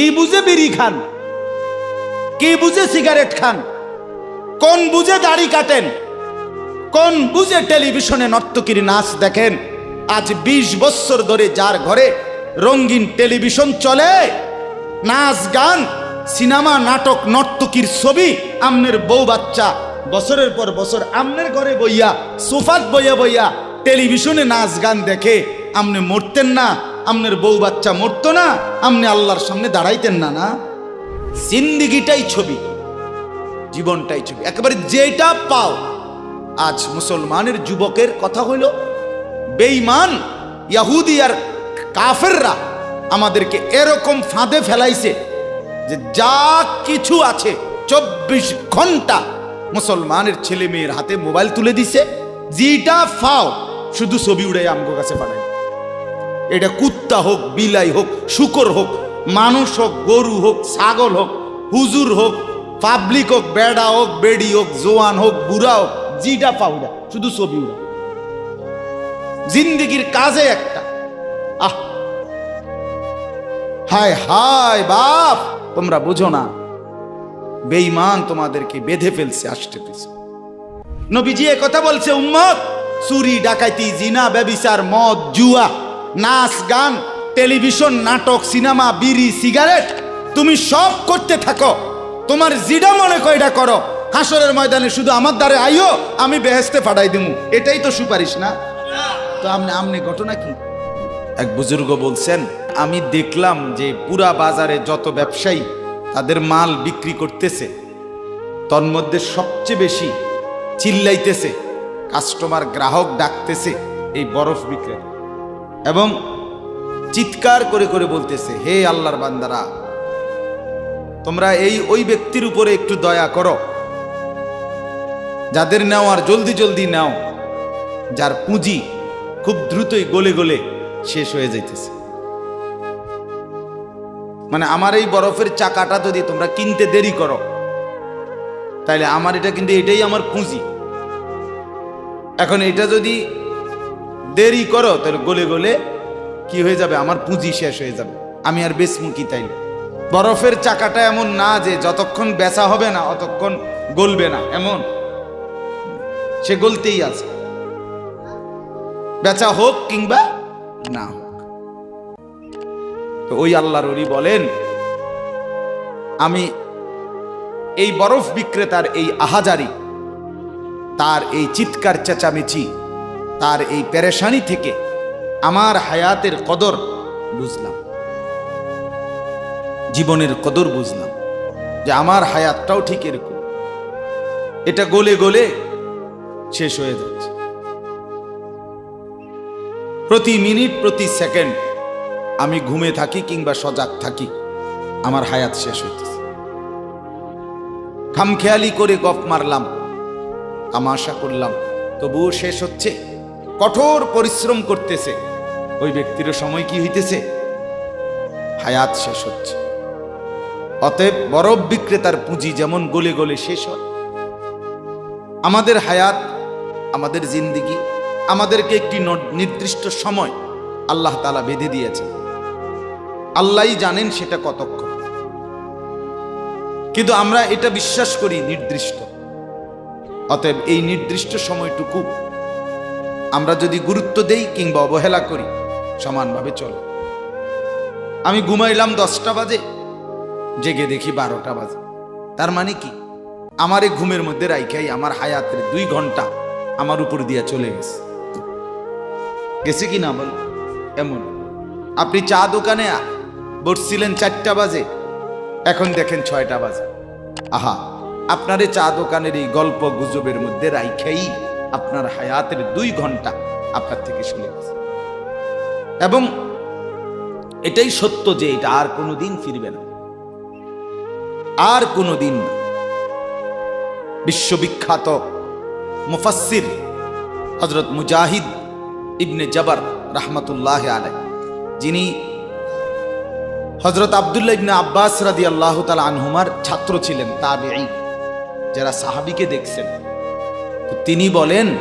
কি বুঝে বিড়ি খান? কি বুঝে সিগারেট খান? কোন বুঝে দাড়ি কাটেন? কোন বুঝে টেলিভিশনে নর্তকীর নাচ দেখেন? আজ ২০ বছর ধরে যার ঘরে রঙিন টেলিভিশন চলে, নাচ, গান, সিনেমা, নাটক, নর্তকীর ছবি, আমনের বউ বাচ্চা, বছরের পর বছর আমনের ঘরে বইয়া, সোফাত বইয়া বইয়া টেলিভিশনে নাচ, গান দেখে আমনে মরতেন না। আমনের বউ বাচ্চা মরতো না, আমনে আল্লাহর সামনে দাঁড়াইতেন না না। জিন্দিগিটাই ছবি, জীবনটাই ছবি। একেবারে যেটা পাও। আজ মুসলমানের যুবকের কথা হইল বেইমান ইয়াহুদি আর কাফেররা আমাদেরকে এরকম ফাঁদে ফেলাইছে যে যা কিছু আছে, চব্বিশ ঘণ্টা মুসলমানের ছেলে মেয়ের হাতে মোবাইল তুলে দিছে। যেটা ফাও শুধু ছবি উড়ে আমগো কাছে পাঠায় এটা কুত্তা হোক, বিলাই হোক, শুকর হোক, মানুষ হোক, গরু হোক, ছাগল হোক, হুজুর হোক পাবলিক হোক, বেড়া হোক, বেড়ি হোক, জোয়ান হোক, বুড়া হোক, জিডা পাউডা, শুধু ছবি উড়া জিন্দিগির কাজে একটা। আহ! হায় হায়, বাপ! তোমরা বুঝো না, বেঈমান তোমাদেরকে বেঁধে ফেলছে আসতে পিছু। নবীজি কথা বলছে, উম্মত! চুরি ডাকাইতি জিনা, ব্যবিচার, মদ, জুয়া নাচ, গান, টেলিভিশন, নাটক, সিনেমা, বিড়ি, সিগারেট তুমি সব করতে থাকো। তোমার জিডা মনে কয়টা করো। হাসরের ময়দানে শুধু আমার দ্বারে আইও, আমি বেহেস্তে ফাটাই দিমু। এটাই তো সুপারিশ, না? তো আমনে আমনে ঘটনা কি? এক বুজুর্গ বলছেন, আমি দেখলাম যে পুরা বাজারে যত ব্যবসায়ী, তাদের মাল বিক্রি করতেছে। তন্মধ্যে সবচেয়ে বেশি চিল্লাইতেছে। কাস্টমার, গ্রাহক ডাকতেছে, এই বরফ বিক্রেতা। এবং চিৎকার করে করে বলতেছে, হে আল্লাহর বান্দারা, তোমরা এই ওই ব্যক্তির উপরে একটু দয়া করো। যাদের নাও আর জলদি জলদি নাও, যার পুঁজি খুব দ্রুতই গলে গলে শেষ হয়ে যাইতেছে। মানে আমার এই বরফের চাকাটা যদি তোমরা কিনতে দেরি করো, তাইলে আমার এটা কিন্তু এটাই আমার পুঁজি। এখন এটা যদি দেরি করো, তাহলে গলে গলে কি হয়ে যাবে? আমার পুঁজি শেষ হয়ে যাবে। আমি আর বেচমুখী তাইলে? বরফের চাকাটা এমন না যে যতক্ষণ বেচা হবে না, অতক্ষণ গলবে না। এমন? সে গলতেই আছে। বেচা হোক কিংবা না হোক। তো ওই আল্লাহর ওলি বলেন, আমি এই বরফ বিক্রেতার এই আহাজারি, তার এই চিৎকার চেঁচামেচি তার এই পেরেশানি থেকে আমার হায়াতের কদর বুঝলাম। জীবনের কদর বুঝলাম যে আমার হায়াতটাও ঠিক এরকম। এটা গলে গলে শেষ হয়ে যাচ্ছে। প্রতি মিনিট, প্রতি সেকেন্ড আমি ঘুমে থাকি কিংবা সজাগ থাকি, আমার হায়াত শেষ হইতেছে। খামখেয়ালি করে গপ মারলাম, তামাশা করলাম, তবুও শেষ হচ্ছে। কঠোর পরিশ্রম করতেছে। ওই ব্যক্তির সময় কি হইতেছে? হায়াত শেষ হচ্ছে। অতএব বরফ বিক্রেতার পুঁজি যেমন গলে গলে শেষ হয়। আমাদের হায়াত, আমাদের জিন্দিগি, আমাদেরকে একটি নির্দিষ্ট সময় আল্লাহ তালা বেঁধে দিয়েছেন। আল্লাহই জানেন সেটা কতক্ষণ। কিন্তু আমরা এটা বিশ্বাস করি নির্দিষ্ট। অতএব এই নির্দিষ্ট সময়টুকু আমরা যদি গুরুত্ব দেই কিংবা অবহেলা করি, সমানভাবে চল। আমি ঘুমাইলাম দশটা বাজে, জেগে দেখি বারোটা বাজে। তার মানে কি? আমার এই ঘুমের মধ্যে রাইখাই আমার হায়াতের দুই ঘণ্টা আমার উপর দিয়া চলে গেছে। গেছে কি না বল? এমন। আপনি চা দোকানে বসছিলেন চারটা বাজে, এখন দেখেন ছয়টা বাজে। আহা, আপনার চা দোকানের এই গল্প গুজবের মধ্যে রাইখাই আপনার হায়াতের দুই ঘণ্টা আপনার থেকে চলে গেছে এবং এটাই সত্য যে এটা আর কোনো দিন ফিরবে না। আর কোনো দিন না। বিশ্ববিখ্যাত মুফাসসির হজরত মুজাহিদ ইবনে জবর রহমতুল্লাহ আলাই যিনি হজরত আবদুল্লাহ ইবনে আব্বাস রাদি আল্লাহ তালা আনহুমার ছাত্র ছিলেন, তাবেঈ। যারা সাহাবিকে দেখছেন তিনি বলেন,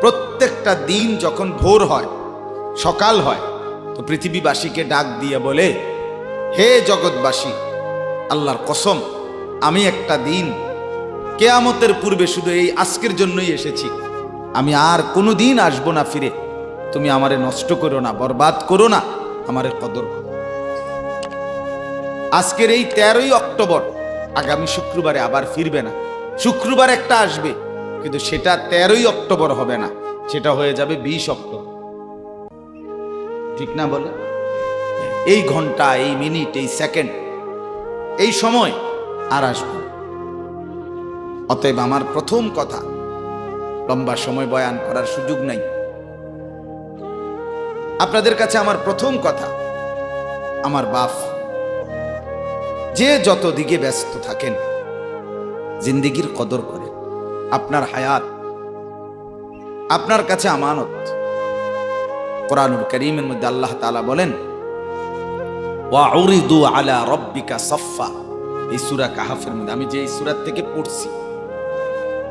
প্রত্যেকটা দিন যখন ভোর হয়, সকাল হয়, তো পৃথিবীবাসীকে ডাক দিয়ে বলে, হে জগৎবাসী, আল্লাহর কসম, আমি একটা দিন, কেয়ামতের পূর্বে শুধু এই আজকের জন্যই এসেছি। আমি আর কোনো দিন আসব না ফিরে। তুমি আমারে নষ্ট করো না, বরবাদ করো না, আমারে কদর করো। আজকের এই তেরোই অক্টোবর, আগামী শুক্রবারে আবার ফিরবে না। শুক্রবার একটা আসবে কিন্তু সেটা তেরোই অক্টোবর হবে না। সেটা হয়ে যাবে বিশ অক্টোবর। ঠিক না বলে? এই ঘণ্টা, এই মিনিট, এই সেকেন্ড, এই সময় আর আসবে। অতএব আমার প্রথম কথা, লম্বা সময় বয়ান করার সুযোগ নাই। আপনাদের কাছে আমার প্রথম কথা, আমার বাপ যে যত দিকে ব্যস্ত থাকেন, জিন্দিগির কদর করেন। আপনার হায়াত, আপনার কাছে আমানত। কোরআনুল করিমের মধ্যে আল্লাহ তাআলা বলেন, ওয়াউরিদু আলা রব্বিকা এই সূরা কাহাফের মধ্যে, আমি যে এই সূরার থেকে পড়ছি,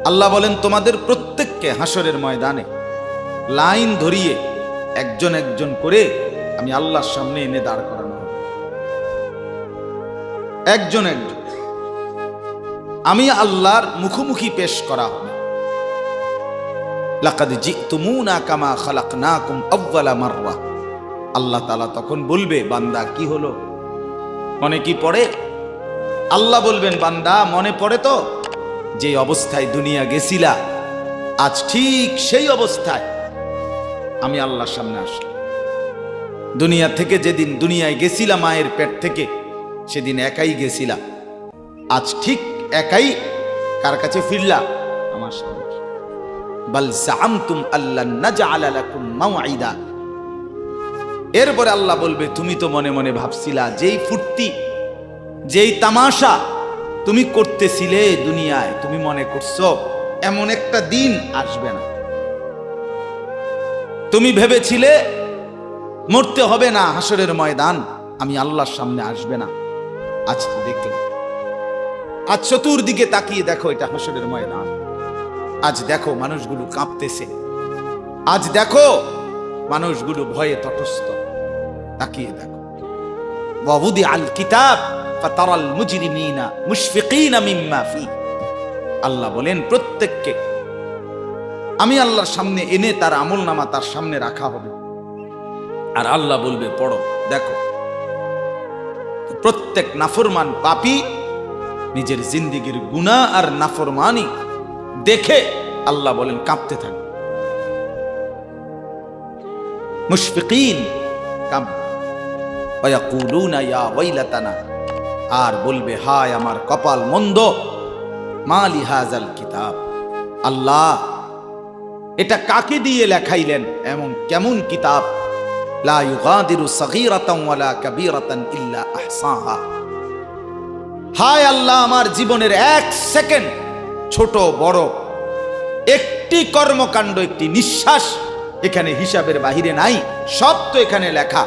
আল্লাহ বলেন, তোমাদের প্রত্যেককে হাসরের ময়দানে লাইন ধরিয়ে একজন একজন করে আমি আল্লাহর সামনে এনে দাঁড় করানো একজন একজন। আমি আল্লাহর মুখোমুখি পেশ করা হবে। লাকাদ জিতুমুনা কামা খালাকনাকুম আউয়ালা মাররা। আল্লাহ তাআলা তখন বলবে, বান্দা, কি হলো? মনে কি পড়ে? আল্লাহ বলবেন, বান্দা, মনে পড়ে তো? যে অবস্থায় দুনিয়া গেছিলা, আজ ঠিক সেই অবস্থায়। আমি আল্লাহর সামনে আসলাম। দুনিয়া থেকে যেদিন দুনিয়ায় গেছিলাম মায়ের পেট থেকে, সেদিন একাই গেছিলা। আজ ঠিক একাই কার কাছে ফিরলা? আমার সামনে। বাল জামতুম আল্লাহ নাজআলা লাকুম মাওঈদা। এরপরে আল্লাহ বলবে, তুমি তো মনে মনে ভাবছিলা, যেই ফুর্তি, যেই তামাশা তুমি করতেছিলে দুনিয়ায়, তুমি মনে করছ এমন একটা দিন আসবে না। তুমি ভেবেছিলে মরতে হবে না হাসরের ময়দান, আমি আল্লাহর সামনে আসবে না। আজ তো দেখলাম আজ চতুর্দিকে তাকিয়ে দেখো এটা হাসরের ময়দান। আজ দেখো মানুষগুলো কাঁপতেছে। আজ দেখো মানুষগুলো ভয়ে তটস্থ। তাকিয়ে দেখো। ওয়াবুদি আল কিতাব ফাতারাল মুজরিমিনা মুশফিকিনা মিম্মা ফি। আল্লাহ বলেন, প্রত্যেককে আমি আল্লাহর সামনে এনে তার আমল নামা তার সামনে রাখা হবে। আর আল্লাহ বলবে, পড়ো, দেখো। প্রত্যেক নাফরমান পাপী নিজের জিন্দিগির গুনাহ আর নাফরমানি দেখে আল্লাহ বলেন, কাঁপতে থাকে। মুশফিকিন আর বলবে, হায় আমার কপাল মন্দ। মালি হাজাল কিতাব। আল্লাহ, এটা কাকে দিয়ে লেখাইলেন? এমন কেমন কিতাব? লা ইউগাদিরু সগীরাতান ওয়ালা কাবীরাতান ইল্লা আহসাহা। হায় আল্লাহ, আমার জীবনের এক সেকেন্ড, ছোট, বড়, একটি কর্মকাণ্ড, একটি নিঃশ্বাস এখানে হিসাবের বাহিরে নাই, সব তো এখানে লেখা।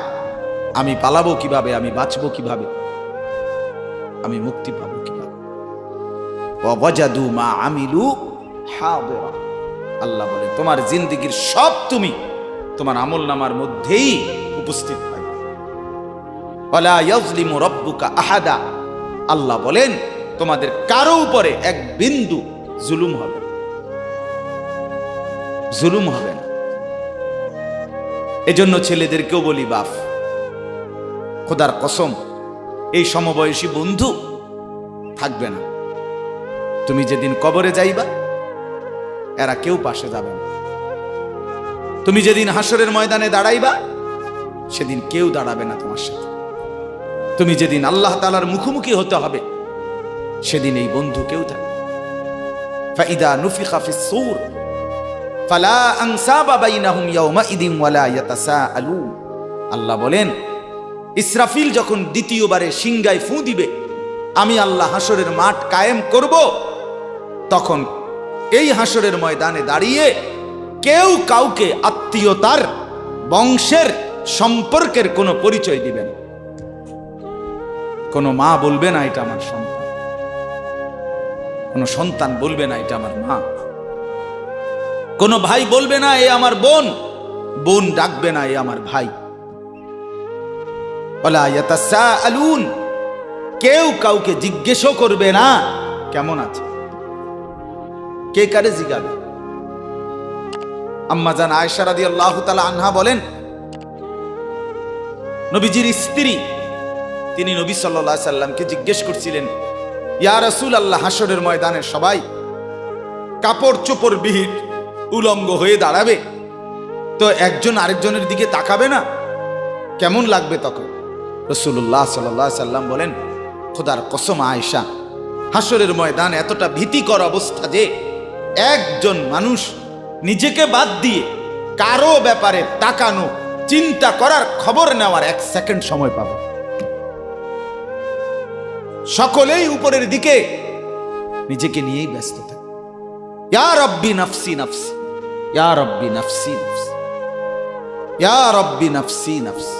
আমি পালাবো কীভাবে? আমি বাঁচবো কীভাবে? আমি মুক্তি পাবো কীভাবে? মা আল্লাহ বলে, তোমার জিন্দিগির সব তুমি তোমার আমল নামার মধ্যেই উপস্থিত পাইবে আহাদা। আল্লাহ বলেন, তোমাদের কারও উপরে এক বিন্দু জুলুম হবে জুলুম হবে না। এজন্য ছেলেদেরকেও বলি, বাপ, খোদার কসম, এই সমবয়সী বন্ধু থাকবে না। তুমি যেদিন কবরে যাইবা, এরা কেউ পাশে যাবে না। তুমি যেদিন হাসরের ময়দানে দাঁড়াইবা, সেদিন কেউ দাঁড়াবে না তোমার সাথে। তুমি যেদিন আল্লাহ তালার মুখোমুখি হতে হবে, সেদিন এই বন্ধু কেউ থাকবে ওয়ালা আল্লাহ বলেন, ইসরাফিল যখন দ্বিতীয়বারে সিংগায় ফু দিবে, আমি আল্লাহ হাসরের মাঠ কায়েম করব, তখন এই হাসরের ময়দানে দাঁড়িয়ে কেউ কাউকে আত্মীয়তার, বংশের, সম্পর্কের কোনো পরিচয় দিবে না। কোনো মা বলবে না এটা আমার সন্তান। কোনো সন্তান বলবে না এটা আমার মা। কোনো ভাই বলবে না এ আমার বোন। বোন ডাকবে না এ আমার ভাই। ইয়াতাসাআলুন। কেউ কাউকে জিজ্ঞেসও করবে না, কেমন আছে? কে কারে জিগাবে? আম্মা জান আয়েশা রাদিয়াল্লাহু তাআলা আনহা বলেন, নবীজির স্ত্রী তিনি নবী আলাইহি সাল্লামকে জিজ্ঞেস করছিলেন, ইয়া রাসূল আল্লাহ হাসরের ময়দানে সবাই কাপড় চোপড় বিহীন উলঙ্গ হয়ে দাঁড়াবে? তো একজন আরেকজনের দিকে তাকাবে না? কেমন লাগবে তখন? রসুল্লাহ সাল্লাহ সাল্লাম বলেন, খোদার কসম আয়সা হাসরের ময়দান এতটা ভীতিকর অবস্থা যে একজন মানুষ নিজেকে বাদ দিয়ে কারও ব্যাপারে তাকানো, চিন্তা করার খবর নেওয়ার এক সেকেন্ড সময় পাবে। সকলেই উপরের দিকে নিজেকে নিয়েই ব্যস্ত থাকে। ইয়া রব্বি নফসি নফসি, ইয়া রব্বি নফসি নফসি, ইয়া রব্বি নফসি নফসি।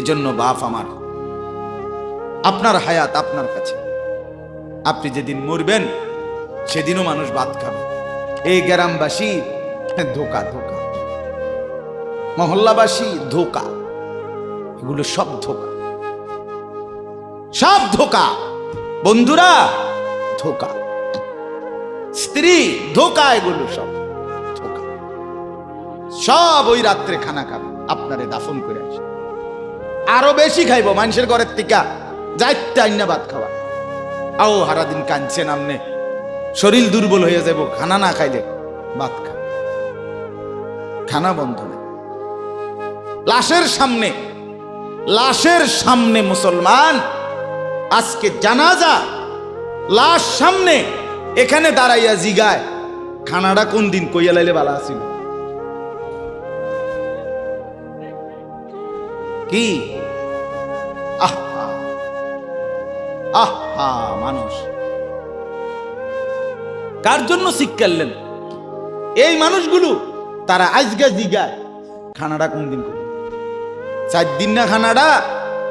এজন্য বাপ আমার, আপনার হায়াত আপনার কাছে। আপনি যেদিন মরবেন, সেদিনও মানুষ ভাত খাবে। এই গ্রামবাসী, ধোকা ধোকা। মহল্লাবাসী, ধোকা। এগুলো সব ধোকা। সব ধোকা। বন্ধুরা, ধোকা। স্ত্রী, ধোকা এগুলো সব। ধোকা। সব ওই রাত্রে খানা খাবে আপনারে দাফন করে আসে। আরও বেশি খাইব মানুষের ঘরের টিকা যাইতে আইনা ভাত খাওয়া। আও হারাদিন কাঁদছেন আমনে শরীর দুর্বল হয়ে যাব খানা না খাইলে ভাত খা। খানা বন্ধ লাশের সামনে লাশের সামনে মুসলমান আজকে জানাজা লাশ সামনে এখানে দাঁড়াইয়া জিগায়। খানাটা কোন দিন কইয়া লাইলে বালা আসিল কি? আহা। মানুষ। কার জন্য শিক্ষালেন এই মানুষগুলো তারা আজকে জিগায়। খানাটা কোন দিন করবে চার দিন না খানাটা?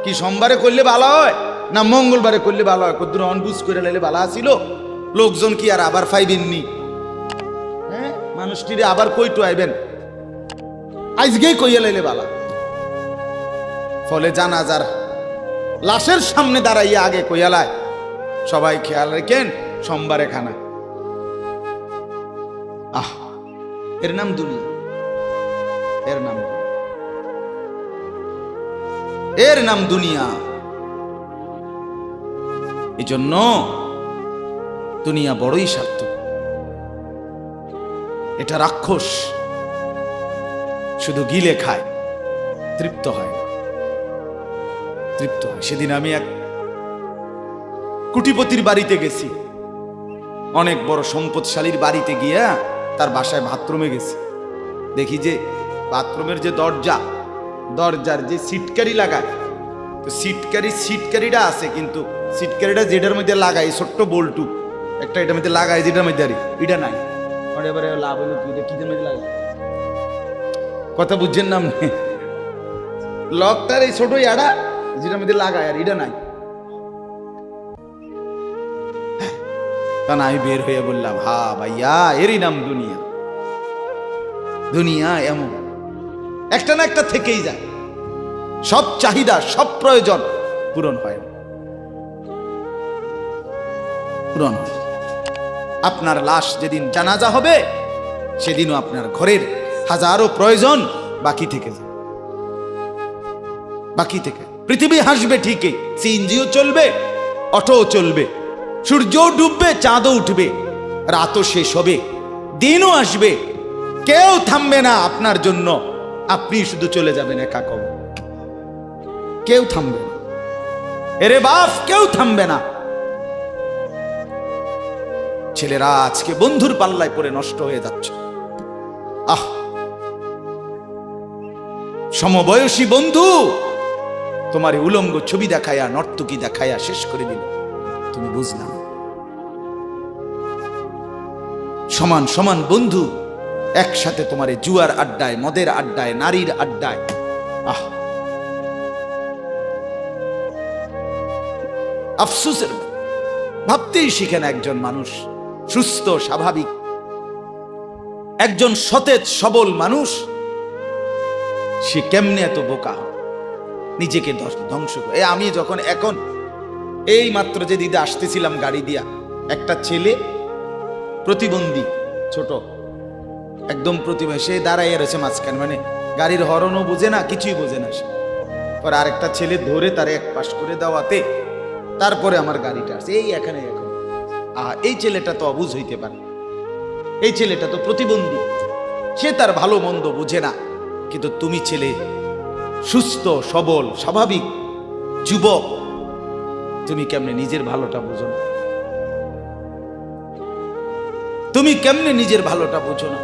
কি সোমবারে করলে ভালো হয়? না মঙ্গলবারে করলে ভালো হয়। কদ্দুর অনবুজ করে লাইলে ভালো আসিল লোকজন কি আর আবার পাইবেননি হ্যাঁ? মানুষটিরে আবার কইটু আইবেন। আজকেই কইয়া লাইলে ভালো। ফলে জানাজার লাশের সামনে দাঁড়াইয়া আগে কইয়ালায় সবাই খেয়াল রেখেন, সোমবারে খানা। আহ, এর নাম দুনিয়া। এর নাম এর নাম দুনিয়া। এই জন্য দুনিয়া বড়ই স্বার্থ এটা রাক্ষস শুধু গিলে খায়, তৃপ্ত হয় তৃপ্ত হয়। সেদিন আমি এক কুটিপতির বাড়িতে গেছি। অনেক বড় সম্পদশালীর বাড়িতে গিয়া তার বাসায় বাথরুমে গেছি। দেখি যে বাথরুমের যে দরজা, দরজার যে সিটকারি লাগায় তো সিটকারি সিটকারিটা আছে কিন্তু সিটকারিটা যেটার মধ্যে লাগাই ছোট্ট বল্টু একটা এটার মধ্যে লাগাই যেটার মধ্যে আরে এটা নাই। এবারে লাভ কি মধ্যে লাগাই? কথা বুঝছেন না আপনি? লকটার এই ছোট ইয়াডা যেটার মধ্যে লাগায় আর এটা নাই। তখন আমি বের হয়ে বললাম, হা ভাইয়া, এরই নাম দুনিয়া। দুনিয়া এমন। একটা না একটা থেকেই যায়। সব চাহিদা, সব প্রয়োজন পূরণ হয়। পূরণ। আপনার লাশ যেদিন জানাজা হবে, সেদিনও আপনার ঘরের হাজারো প্রয়োজন বাকি থেকে যায় বাকি থেকে পৃথিবী হাসবে ঠিকই, সিএনজিও চলবে, অটোও চলবে, সূর্যও ডুববে, চাঁদও উঠবে, রাতও শেষ হবে, দিনও আসবে কেউ থামবে না আপনার জন্য, আপনি শুধু চলে যাবেন একা কবর কেউ থামবে না। এরে বাপ, কেউ থামবে না। ছেলেরা আজকে বন্ধুর পাল্লায় পড়ে নষ্ট হয়ে যাচ্ছে। আহ! সমবয়সী বন্ধু, তোমার উলঙ্গ ছবি দেখায়া, নর্তকী দেখায়া শেষ করে দিল। তুমি বুঝলাম। সমান সমান বন্ধু, একসাথে তোমার জুয়ার আড্ডায়, মদের আড্ডায়, নারীর আড্ডায়। আহ! আফসুসের ভাবতেই শিখেন একজন মানুষ, সুস্থ, স্বাভাবিক। একজন সতেজ, সবল মানুষ, সে কেমনে এত বোকা নিজেকে ধ্বংস করে। আমি যখন এখন এই মাত্র যে দিদা আসতেছিলাম গাড়ি দিয়া, একটা ছেলে, প্রতিবন্ধী, ছোট, একদম প্রতিভা, সে দাঁড়াইয়া রয়েছে মাঝখানে। মানে গাড়ির হরনও বোঝে না, কিছুই বোঝে না সে। পর আরেকটা ছেলে ধরে তার এক পাশ করে দেওয়াতে তারপরে আমার গাড়িটা আসছে এই এখানে এখন। আহা, এই ছেলেটা তো অবুঝ হইতে পারে। এই ছেলেটা তো প্রতিবন্ধী। সে তার ভালো মন্দ বুঝে না। কিন্তু তুমি ছেলে, সুস্থ, সবল, স্বাভাবিক, যুবক, তুমি কেমনে নিজের ভালোটা বুঝো না? তুমি কেমনে নিজের ভালোটা বুঝো না?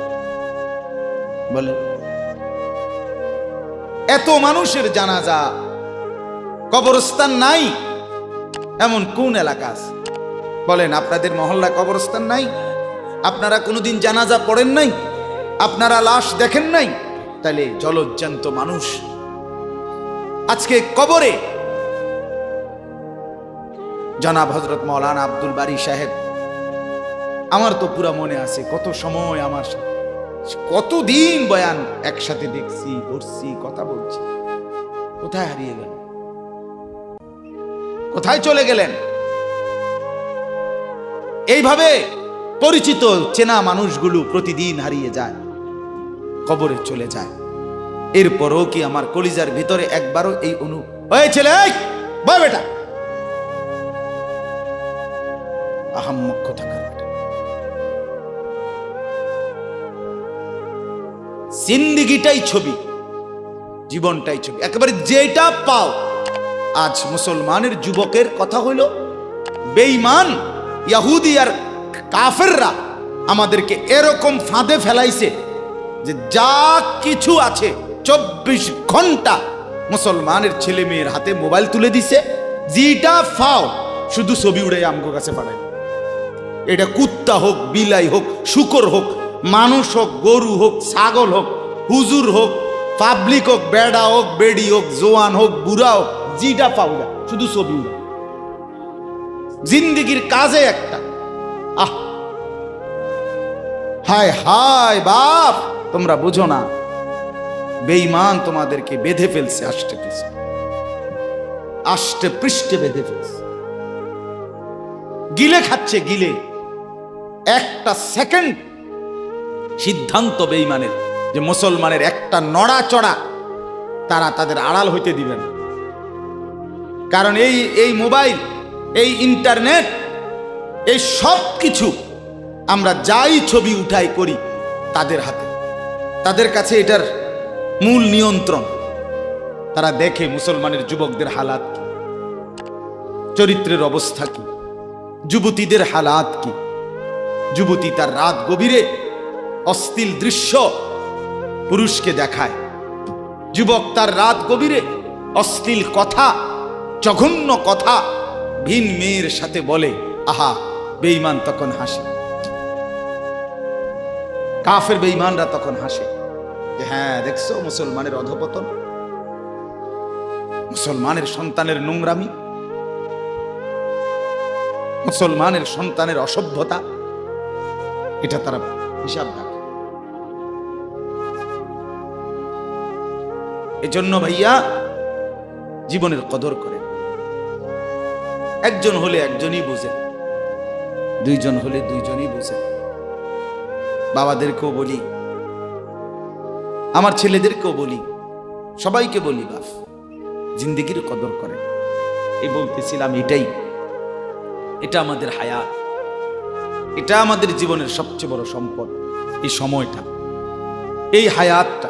বলে, এত মানুষের জানাজা, কবরস্থান নাই এমন কোন এলাকা আছে? বলেন, আপনাদের মহল্লা কবরস্থান নাই? আপনারা কোনোদিন জানাজা পড়েন নাই? আপনারা লাশ দেখেন নাই? তাহলে জলজ্জান্ত মানুষ। আজকে কবরে জনাব হজরত মৌলানা আব্দুল বারি সাহেব, আমার তো পুরা মনে আছে কত সময় আমার কতদিন বয়ান একসাথে দেখছি করছি কথা বলছি, কোথায় হারিয়ে গেল? কোথায় চলে গেলেন? এইভাবে পরিচিত চেনা মানুষগুলো প্রতিদিন হারিয়ে যায়, কবরে চলে যায়। এরপরও কি আমার কলিজার ভিতরে একবারও এই অনু হয়েছিল বয় বেটা। আহাম্মক কোথাকার বেটা। জিন্দিগিটাই ছবি, জীবনটাই ছবি। একেবারে যেটা পাও আজ মুসলমানের যুবকের কথা হইল, বেঈমান, ইয়াহুদি আর কাফেররা আমাদেরকে এরকম ফাঁদে ফেলাইছে যে যা কিছু আছে চব্বিশ ঘণ্টা মুসলমানের ছেলে মেয়ের হাতে মোবাইল তুলে দিছে যেটা ফাও, শুধু ছবি উড়ে আমগো কাছে পাঠায়। এটা কুত্তা হোক, বিলাই হোক, শুকর হোক, মানুষ হোক, গরু হোক, ছাগল হোক, হুজুর হোক, পাবলিক হোক, বেড়া হোক, বেড়ি হোক, জোয়ান হোক, বুড়া হোক জিটা পাউলা শুধু ছবি উড়া জিন্দিগির কাজে একটা। আহ! হায় হায়, বাপ! তোমরা বুঝো না, বেঈমান তোমাদেরকে বেঁধে ফেলছে, আষ্টে পৃষ্ঠে আষ্টে পৃষ্ঠে বেঁধে ফেলছে। গিলে খাচ্ছে, গিলে। একটা সেকেন্ড সিদ্ধান্ত বেঈমানের, যে মুসলমানের একটা নড়াচড়া, তারা তাদের আড়াল হইতে দিবে না। কারণ এই এই মোবাইল, এই ইন্টারনেট, এই সব কিছু আমরা যাই ছবি উঠাই করি তাদের হাতে। তাদের কাছে এটার মূল নিয়ন্ত্রণ। তারা দেখে মুসলমানের যুবকদের হালাত কি? চরিত্রের অবস্থা কি? যুবতীদের হালাত কি? যুবতী তার রাত গভীরে অস্থিল দৃশ্য পুরুষকে দেখায়। যুবক তার রাত গভীরে অশ্লীল কথা জঘন্য কথা ভিন মেয়ের সাথে বলে, আহা, বেঈমান তখন হাসে। কাফের বেঈমানরা তখন হাসে যে হ্যাঁ দেখছ মুসলমানের অধপতন? মুসলমানের সন্তানের নোংরামি? মুসলমানের সন্তানের অসভ্যতা? এটা তারা হিসাব রাখে। এজন্য ভাইয়া, জীবনের কদর করে একজন হলে একজনই বোঝে। দুইজন হলে দুইজনই বোঝে। বাবাদেরকেও বলি, আমার ছেলেদেরকেও বলি, সবাইকে বলি, বাপ, জিন্দিগির কদর করে। এই বলতেছিলাম এটাই, এটা আমাদের হায়াত। এটা আমাদের জীবনের সবচেয়ে বড় সম্পদ, এই সময়টা। এই হায়াতটা,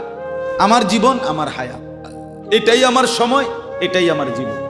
আমার জীবন, আমার হায়াত। এটাই আমার সময়, এটাই আমার জীবন।